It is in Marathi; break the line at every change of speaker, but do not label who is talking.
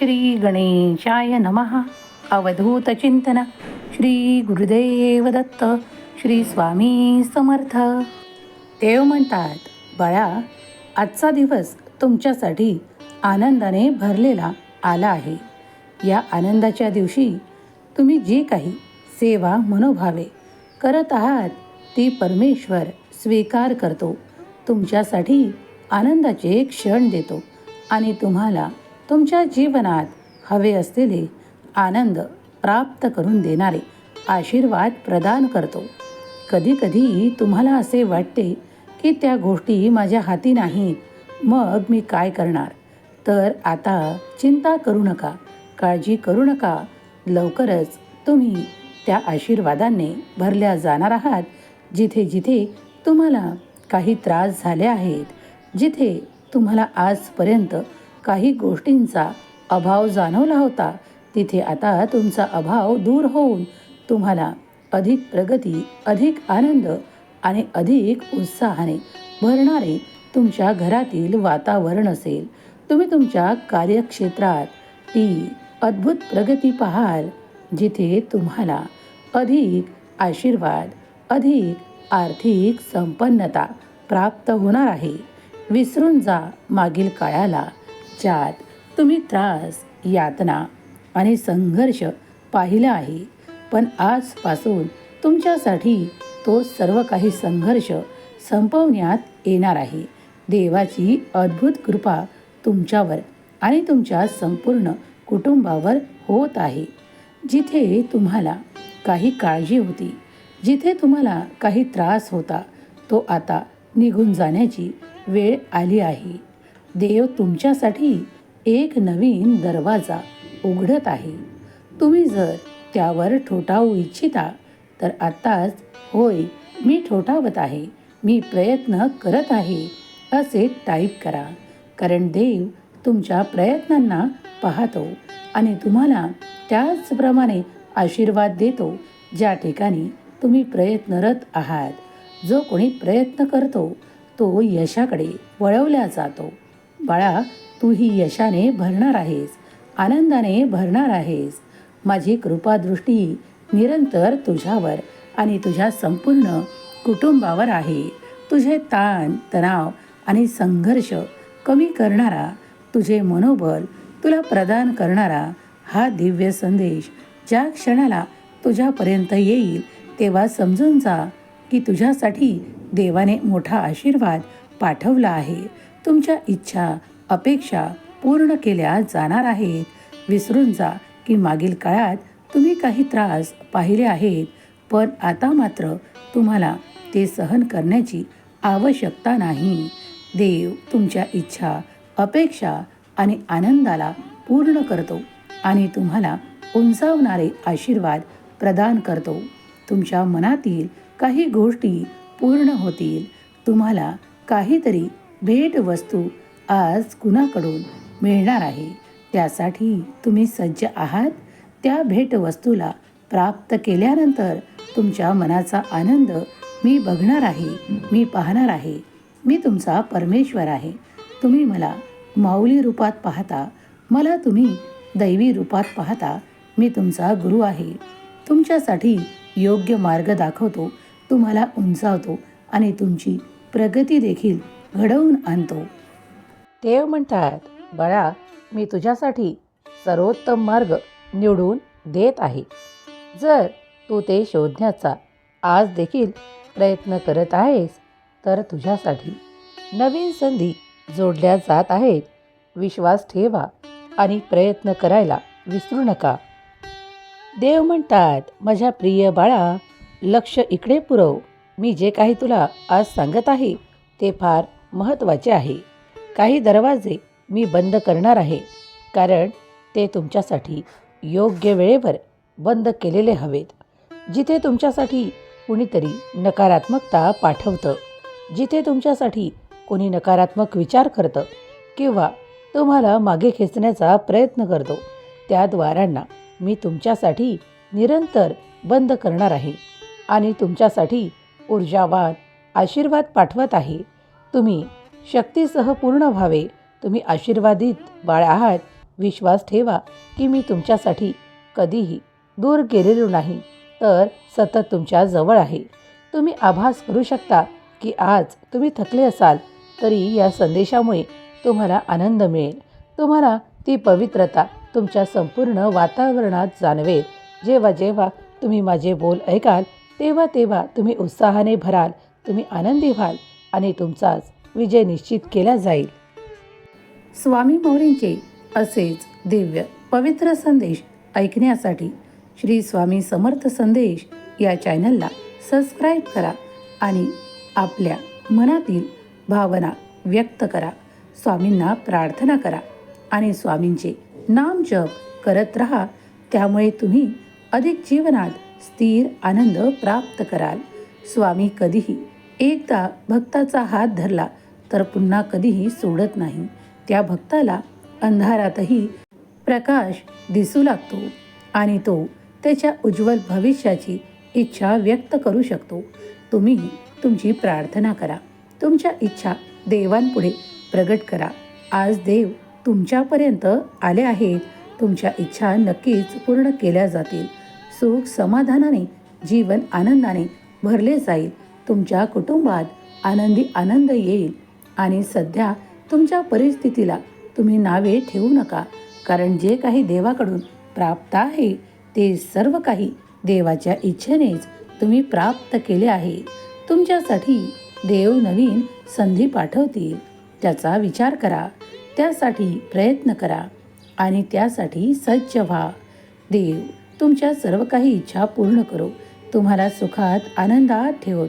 श्री गणेशाय नमः। अवधूत चिंतन। श्री गुरुदेव दत्त। श्री स्वामी समर्थ। देव म्हणतात बाळा आजचा दिवस तुमच्यासाठी आनंदाने भरलेला आला आहे. या आनंदाच्या दिवशी तुम्ही जी काही सेवा मनोभावे करत आहात ती परमेश्वर स्वीकार करतो. तुमच्यासाठी आनंदाचे क्षण देतो आणि तुम्हाला तुमच्या जीवनात हवे असलेले आनंद प्राप्त करून देणारे आशीर्वाद प्रदान करतो. कधीकधी तुम्हाला असे वाटते की त्या गोष्टी माझ्या हाती नाहीत. मग मी काय करणार? तर आता चिंता करू नका. काळजी करू नका. लवकरच तुम्ही त्या आशीर्वादाने भरल्या जाणार आहात. जिथे जिथे तुम्हाला काही त्रास झाले आहेत जिथे तुम्हाला आजपर्यंत काही गोष्टींचा अभाव जाणवला होता. तिथे आता तुमचा अभाव दूर होऊन तुम्हाला अधिक प्रगती अधिक आनंद आणि अधिक उत्साहाने भरणारे तुमच्या घरातील वातावरण असेल. तुम्ही तुमच्या कार्यक्षेत्रात ती अद्भुत प्रगती पाहाल जिथे तुम्हाला अधिक आशीर्वाद अधिक आर्थिक संपन्नता प्राप्त होणार आहे. विसरून जा मागील काळाला. ज्यात तुम्ही त्रास यातना आणि संघर्ष पाहिला आहे. पण आजपासून तुमच्यासाठी तो सर्व काही संघर्ष संपवण्यात येणार आहे. देवाची अद्भुत कृपा तुमच्यावर आणि तुमच्या संपूर्ण कुटुंबावर होत आहे. जिथे तुम्हाला काही काळजी होती जिथे तुम्हाला काही त्रास होता तो आता निघून जाण्याची वेळ आली आहे. देव तुमच्यासाठी एक नवीन दरवाजा उघडत आहे. तुम्ही जर त्यावर ठोठावू इच्छिता तर आत्ताच होय मी ठोठावत आहे मी प्रयत्न करत आहे असे टाईप करा. कारण देव तुमच्या प्रयत्नांना पाहतो आणि तुम्हाला त्याचप्रमाणे आशीर्वाद देतो ज्या ठिकाणी तुम्ही प्रयत्नरत आहात. जो कोणी प्रयत्न करतो तो यशाकडे वळवला जातो. बाळा तू ही यशाने भरणार आहेस आनंदाने भरणार आहेस. माझी कृपादृष्टी निरंतर तुझ्यावर आणि तुझ्या संपूर्ण कुटुंबावर आहे. तुझे ताण तणाव आणि संघर्ष कमी करणारा तुझे मनोबल तुला प्रदान करणारा हा दिव्य संदेश ज्या क्षणाला तुझ्यापर्यंत येईल तेव्हा समजून जा की तुझ्यासाठी देवाने मोठा आशीर्वाद पाठवला आहे. तुमच्या इच्छा अपेक्षा पूर्ण केल्या जाणार आहेत. विसरून जा की मागील काळात तुम्ही काही त्रास पाहिले आहेत पण आता मात्र तुम्हाला ते सहन करण्याची आवश्यकता नाही. देव तुमच्या इच्छा अपेक्षा आणि आनंदाला पूर्ण करतो आणि तुम्हाला उंचावणारे आशीर्वाद प्रदान करतो. तुमच्या मनातील काही गोष्टी पूर्ण होतील. तुम्हाला काहीतरी भेटवस्तू आज कुणाकडून मिळणार आहे? त्यासाठी तुम्ही सज्ज आहात? त्या भेटवस्तूला प्राप्त केल्यानंतर तुमच्या मनाचा आनंद मी बघणार आहे मी पाहणार आहे. मी तुमचा परमेश्वर आहे. तुम्ही मला माऊली रूपात पाहता मला तुम्ही दैवी रूपात पाहता. मी तुमचा गुरु आहे. तुमच्यासाठी योग्य मार्ग दाखवतो तुम्हाला उंचावतो आणि तुमची प्रगती देखील घडवून आणतो. देव म्हणतात बाळा मी तुझ्यासाठी सर्वोत्तम मार्ग निवडून देत आहे. जर तू ते शोधण्याचा आज देखील प्रयत्न करत आहेस तर तुझ्यासाठी नवीन संधी जोडल्या जात आहेत. विश्वास ठेवा आणि प्रयत्न करायला विसरू नका. देव म्हणतात माझ्या प्रिय बाळा लक्ष इकडे पुरव. मी जे काही तुला आज सांगत आहे ते फार महत्त्वाचे आहे. काही दरवाजे मी बंद करणार आहे. कारण ते तुमच्यासाठी योग्य वेळेवर बंद केलेले हवेत. जिथे तुमच्यासाठी कुणीतरी नकारात्मकता पाठवतं. जिथे तुमच्यासाठी कोणी नकारात्मक विचार करतं किंवा तुम्हाला मागे खेचण्याचा प्रयत्न करतो त्या द्वारांना मी तुमच्यासाठी निरंतर बंद करणार आहे आणि तुमच्यासाठी ऊर्जावान आशीर्वाद पाठवत आहे. तुम्ही शक्तीसह पूर्ण व्हावे. तुम्ही आशीर्वादित बाळ आहात विश्वास ठेवा की मी तुमच्यासाठी कधीही दूर गेलेलो नाही. तर सतत तुमच्या जवळ आहे. तुम्ही आभास करू शकता की आज तुम्ही थकले असाल तरी या संदेशामुळे तुम्हाला आनंद मिळेल. तुम्हाला ती पवित्रता तुमच्या संपूर्ण वातावरणात जाणवेल. जेव्हा जेव्हा तुम्ही माझे बोल ऐकाल तेव्हा तेव्हा तुम्ही उत्साहाने भराल. तुम्ही आनंदी व्हाल. आणि तुमचाच विजय निश्चित केला जाईल. स्वामी मौलींचे असेच दिव्य पवित्र संदेश ऐकण्यासाठी श्री स्वामी समर्थ संदेश या चॅनलला सबस्क्राईब करा आणि आपल्या मनातील भावना व्यक्त करा. स्वामींना प्रार्थना करा आणि स्वामींचे नाम जप करत राहा त्यामुळे तुम्ही अधिक जीवनात स्थिर आनंद प्राप्त कराल. स्वामी कधीही एकदा भक्ताचा हात धरला तर पुन्हा कधीही सोडत नाही. त्या भक्ताला अंधारातही प्रकाश दिसू लागतो आणि तो त्याच्या उज्ज्वल भविष्याची इच्छा व्यक्त करू शकतो. तुम्ही तुमची प्रार्थना करा. तुमच्या इच्छा देवांपुढे प्रगट करा. आज देव तुमच्यापर्यंत आले आहेत. तुमच्या इच्छा नक्कीच पूर्ण केल्या जातील. सुख समाधानाने जीवन आनंदाने भरले जाईल. तुमच्या कुटुंबात आनंदी आनंद येईल आणि सध्या तुमच्या परिस्थितीला तुम्ही नावे ठेवू नका कारण जे काही देवाकडून प्राप्त आहे ते सर्व काही देवाच्या इच्छेनेच तुम्ही प्राप्त केले आहे. तुमच्यासाठी देव नवीन संधी पाठवतील. त्याचा विचार करा त्यासाठी प्रयत्न करा आणि त्यासाठी सज्ज व्हा. देव तुमच्या सर्व काही इच्छा पूर्ण करो. तुम्हाला सुखात आनंदात ठेवत.